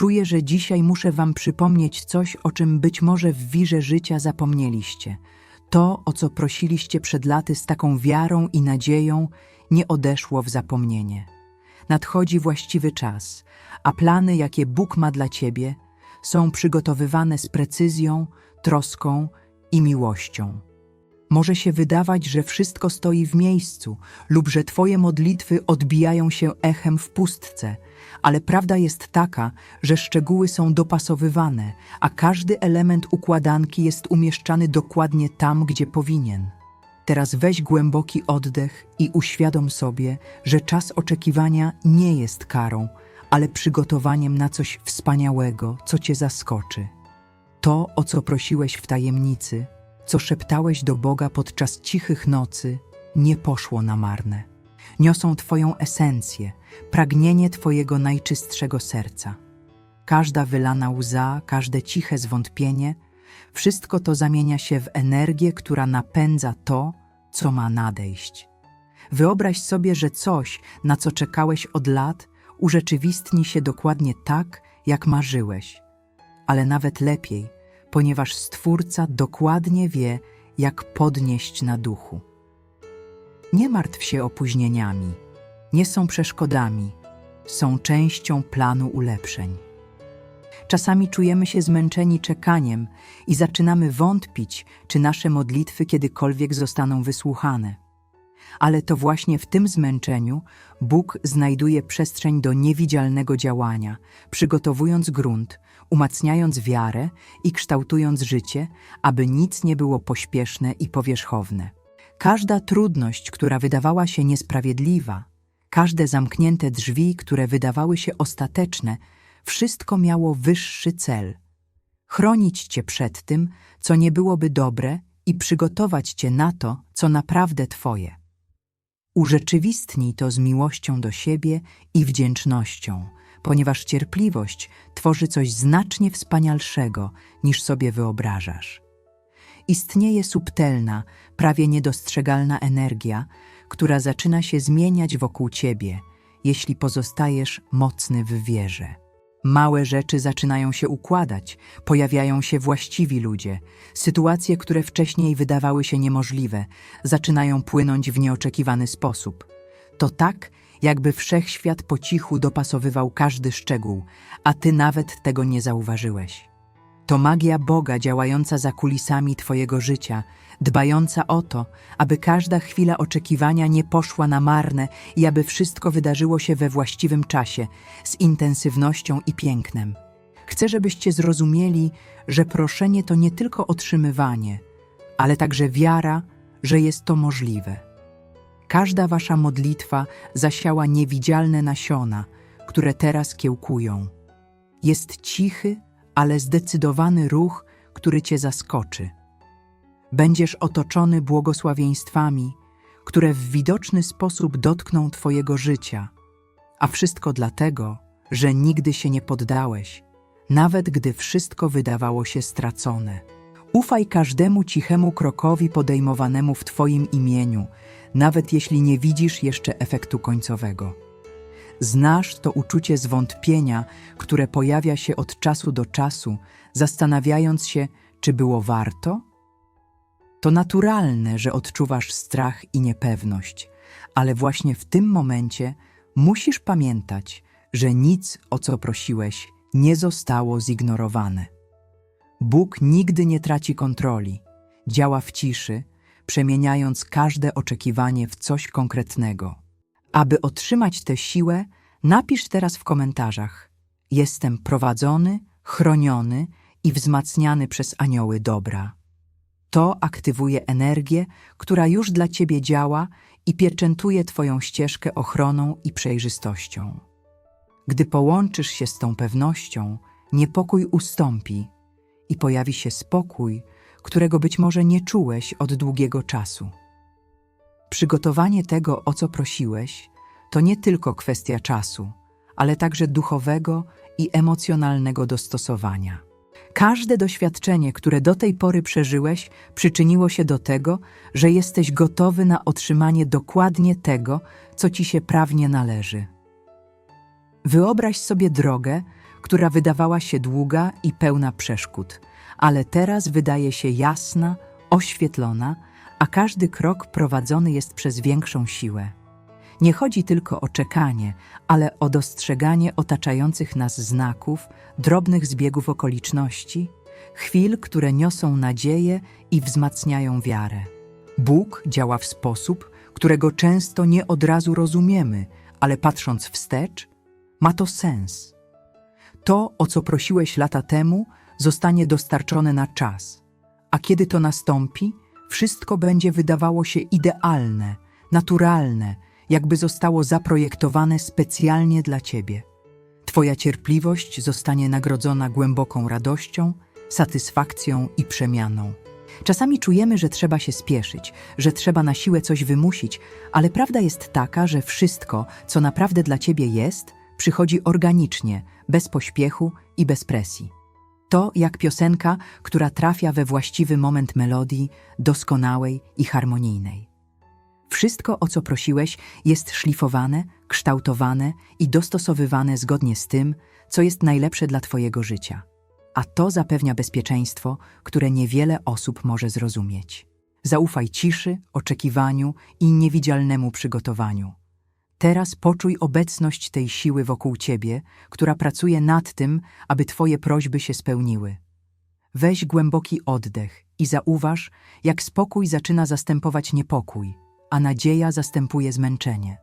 Czuję, że dzisiaj muszę wam przypomnieć coś, o czym być może w wirze życia zapomnieliście. To, o co prosiliście przed laty z taką wiarą i nadzieją, nie odeszło w zapomnienie. Nadchodzi właściwy czas, a plany, jakie Bóg ma dla ciebie, są przygotowywane z precyzją, troską i miłością. Może się wydawać, że wszystko stoi w miejscu lub że Twoje modlitwy odbijają się echem w pustce, ale prawda jest taka, że szczegóły są dopasowywane, a każdy element układanki jest umieszczany dokładnie tam, gdzie powinien. Teraz weź głęboki oddech i uświadom sobie, że czas oczekiwania nie jest karą, ale przygotowaniem na coś wspaniałego, co Cię zaskoczy. To, o co prosiłeś w tajemnicy, co szeptałeś do Boga podczas cichych nocy, nie poszło na marne. Niosą Twoją esencję, pragnienie Twojego najczystszego serca. Każda wylana łza, każde ciche zwątpienie, wszystko to zamienia się w energię, która napędza to, co ma nadejść. Wyobraź sobie, że coś, na co czekałeś od lat, urzeczywistni się dokładnie tak, jak marzyłeś. Ale nawet lepiej, ponieważ Stwórca dokładnie wie, jak podnieść na duchu. Nie martw się opóźnieniami, nie są przeszkodami, są częścią planu ulepszeń. Czasami czujemy się zmęczeni czekaniem i zaczynamy wątpić, czy nasze modlitwy kiedykolwiek zostaną wysłuchane. Ale to właśnie w tym zmęczeniu Bóg znajduje przestrzeń do niewidzialnego działania, przygotowując grunt, umacniając wiarę i kształtując życie, aby nic nie było pośpieszne i powierzchowne. Każda trudność, która wydawała się niesprawiedliwa, każde zamknięte drzwi, które wydawały się ostateczne, wszystko miało wyższy cel chronić cię przed tym, co nie byłoby dobre i przygotować cię na to, co naprawdę twoje. Urzeczywistnij to z miłością do siebie i wdzięcznością, ponieważ cierpliwość tworzy coś znacznie wspanialszego niż sobie wyobrażasz. Istnieje subtelna, prawie niedostrzegalna energia, która zaczyna się zmieniać wokół ciebie, jeśli pozostajesz mocny w wierze. Małe rzeczy zaczynają się układać, pojawiają się właściwi ludzie, sytuacje, które wcześniej wydawały się niemożliwe, zaczynają płynąć w nieoczekiwany sposób. To tak, jakby wszechświat po cichu dopasowywał każdy szczegół, a ty nawet tego nie zauważyłeś. To magia Boga działająca za kulisami Twojego życia, dbająca o to, aby każda chwila oczekiwania nie poszła na marne i aby wszystko wydarzyło się we właściwym czasie, z intensywnością i pięknem. Chcę, żebyście zrozumieli, że proszenie to nie tylko otrzymywanie, ale także wiara, że jest to możliwe. Każda wasza modlitwa zasiała niewidzialne nasiona, które teraz kiełkują. Jest cichy, ale zdecydowany ruch, który cię zaskoczy. Będziesz otoczony błogosławieństwami, które w widoczny sposób dotkną Twojego życia, a wszystko dlatego, że nigdy się nie poddałeś, nawet gdy wszystko wydawało się stracone. Ufaj każdemu cichemu krokowi podejmowanemu w Twoim imieniu, nawet jeśli nie widzisz jeszcze efektu końcowego. Znasz to uczucie zwątpienia, które pojawia się od czasu do czasu, zastanawiając się, czy było warto? To naturalne, że odczuwasz strach i niepewność, ale właśnie w tym momencie musisz pamiętać, że nic, o co prosiłeś, nie zostało zignorowane. Bóg nigdy nie traci kontroli, działa w ciszy, przemieniając każde oczekiwanie w coś konkretnego. Aby otrzymać tę siłę, napisz teraz w komentarzach: Jestem prowadzony, chroniony i wzmacniany przez anioły dobra. To aktywuje energię, która już dla ciebie działa i pieczętuje Twoją ścieżkę ochroną i przejrzystością. Gdy połączysz się z tą pewnością, niepokój ustąpi i pojawi się spokój, którego być może nie czułeś od długiego czasu. Przygotowanie tego, o co prosiłeś, to nie tylko kwestia czasu, ale także duchowego i emocjonalnego dostosowania. Każde doświadczenie, które do tej pory przeżyłeś, przyczyniło się do tego, że jesteś gotowy na otrzymanie dokładnie tego, co ci się prawnie należy. Wyobraź sobie drogę, która wydawała się długa i pełna przeszkód, ale teraz wydaje się jasna, oświetlona, a każdy krok prowadzony jest przez większą siłę. Nie chodzi tylko o czekanie, ale o dostrzeganie otaczających nas znaków, drobnych zbiegów okoliczności, chwil, które niosą nadzieję i wzmacniają wiarę. Bóg działa w sposób, którego często nie od razu rozumiemy, ale patrząc wstecz, ma to sens. To, o co prosiłeś lata temu, zostanie dostarczone na czas, a kiedy to nastąpi, wszystko będzie wydawało się idealne, naturalne, jakby zostało zaprojektowane specjalnie dla ciebie. Twoja cierpliwość zostanie nagrodzona głęboką radością, satysfakcją i przemianą. Czasami czujemy, że trzeba się spieszyć, że trzeba na siłę coś wymusić, ale prawda jest taka, że wszystko, co naprawdę dla ciebie jest, przychodzi organicznie, bez pośpiechu i bez presji. To jak piosenka, która trafia we właściwy moment melodii, doskonałej i harmonijnej. Wszystko, o co prosiłeś, jest szlifowane, kształtowane i dostosowywane zgodnie z tym, co jest najlepsze dla Twojego życia. A to zapewnia bezpieczeństwo, które niewiele osób może zrozumieć. Zaufaj ciszy, oczekiwaniu i niewidzialnemu przygotowaniu. Teraz poczuj obecność tej siły wokół Ciebie, która pracuje nad tym, aby Twoje prośby się spełniły. Weź głęboki oddech i zauważ, jak spokój zaczyna zastępować niepokój, a nadzieja zastępuje zmęczenie.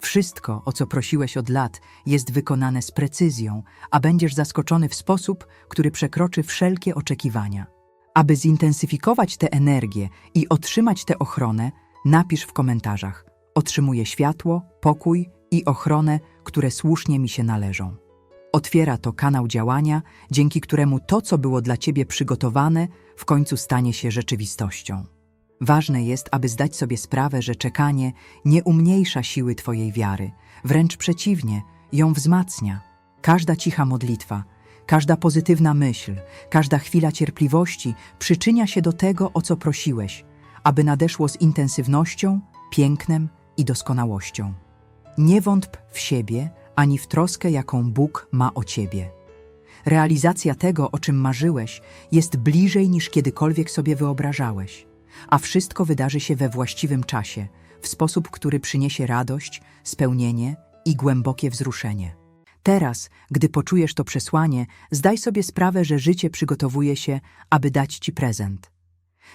Wszystko, o co prosiłeś od lat, jest wykonane z precyzją, a będziesz zaskoczony w sposób, który przekroczy wszelkie oczekiwania. Aby zintensyfikować tę energię i otrzymać tę ochronę, napisz w komentarzach: Otrzymuję światło, pokój i ochronę, które słusznie mi się należą. Otwiera to kanał działania, dzięki któremu to, co było dla ciebie przygotowane, w końcu stanie się rzeczywistością. Ważne jest, aby zdać sobie sprawę, że czekanie nie umniejsza siły Twojej wiary, wręcz przeciwnie, ją wzmacnia. Każda cicha modlitwa, każda pozytywna myśl, każda chwila cierpliwości przyczynia się do tego, o co prosiłeś, aby nadeszło z intensywnością, pięknem i doskonałością. Nie wątp w siebie ani w troskę, jaką Bóg ma o Ciebie. Realizacja tego, o czym marzyłeś, jest bliżej niż kiedykolwiek sobie wyobrażałeś a wszystko wydarzy się we właściwym czasie, w sposób, który przyniesie radość, spełnienie i głębokie wzruszenie. Teraz, gdy poczujesz to przesłanie, zdaj sobie sprawę, że życie przygotowuje się, aby dać ci prezent.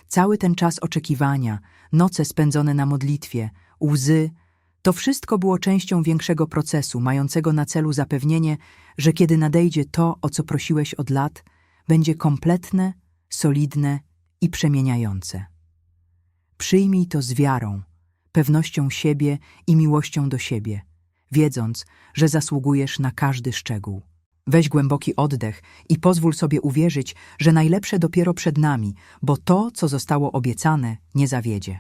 Cały ten czas oczekiwania, noce spędzone na modlitwie, łzy, to wszystko było częścią większego procesu, mającego na celu zapewnienie, że kiedy nadejdzie to, o co prosiłeś od lat, będzie kompletne, solidne i przemieniające. Przyjmij to z wiarą, pewnością siebie i miłością do siebie, wiedząc, że zasługujesz na każdy szczegół. Weź głęboki oddech i pozwól sobie uwierzyć, że najlepsze dopiero przed nami, bo to, co zostało obiecane, nie zawiedzie.